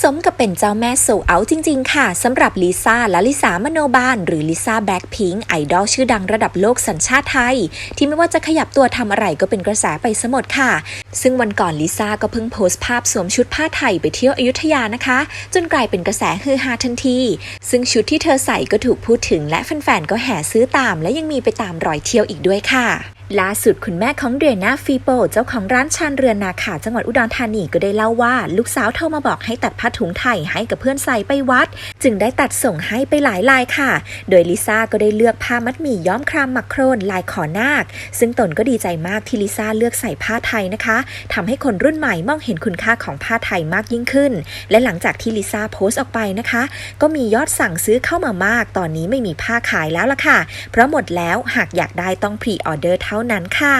สมกับเป็นเจ้าแม่โซเอาจริง ๆ ค่ะสำหรับลิซ่าและลิสามโนบาลหรือลิซ่าแบล็คพิงค์ไอดอลชื่อดังระดับโลกสัญชาติไทย ที่ไม่ว่าจะขยับตัวทำอะไรก็เป็นกระแสไปสมดค่ะ ซึ่งวันก่อนลิซ่าก็เพิ่งโพสต์ภาพสวมชุดผ้าไทยไปเที่ยวอยุธยานะคะ จนกลายเป็นกระแสฮือฮาทันที ซึ่งชุดที่เธอใส่ก็ถูกพูดถึงและแฟนๆก็แห่ซื้อตาม และยังมีไปตามรอยเที่ยวอีกด้วยค่ะ ล่าสุดคุณแม่ของเดรน่าฟีโป เจ้าของร้านชานเรือนนาขาจังหวัดอุดรธานีก็ได้เล่าว่า ลูกสาวโทรมาบอกให้ตัดผ้าถุงไทยให้กับเพื่อนใส่ไปวัด จึงได้ตัดส่งให้ไปหลายลายค่ะ โดยลิซ่าก็ได้เลือกผ้ามัดหมี่ย้อมครามหมักโครนลายขอนาค ซึ่งตนก็ดีใจมากที่ลิซ่าเลือกใส่ผ้าไทยนะคะทำให้คนรุ่นใหม่มองเห็นคุณค่าของผ้าไทยมากยิ่งขึ้น และหลังจากที่ลิซ่าโพสต์ออกไปนะคะ ก็มียอดสั่งซื้อเข้ามามาก ตอนนี้ไม่มีผ้าขายแล้วล่ะค่ะ เพราะหมดแล้วหากอยากได้ต้องพรีออเดอร์เท่านั้นค่ะ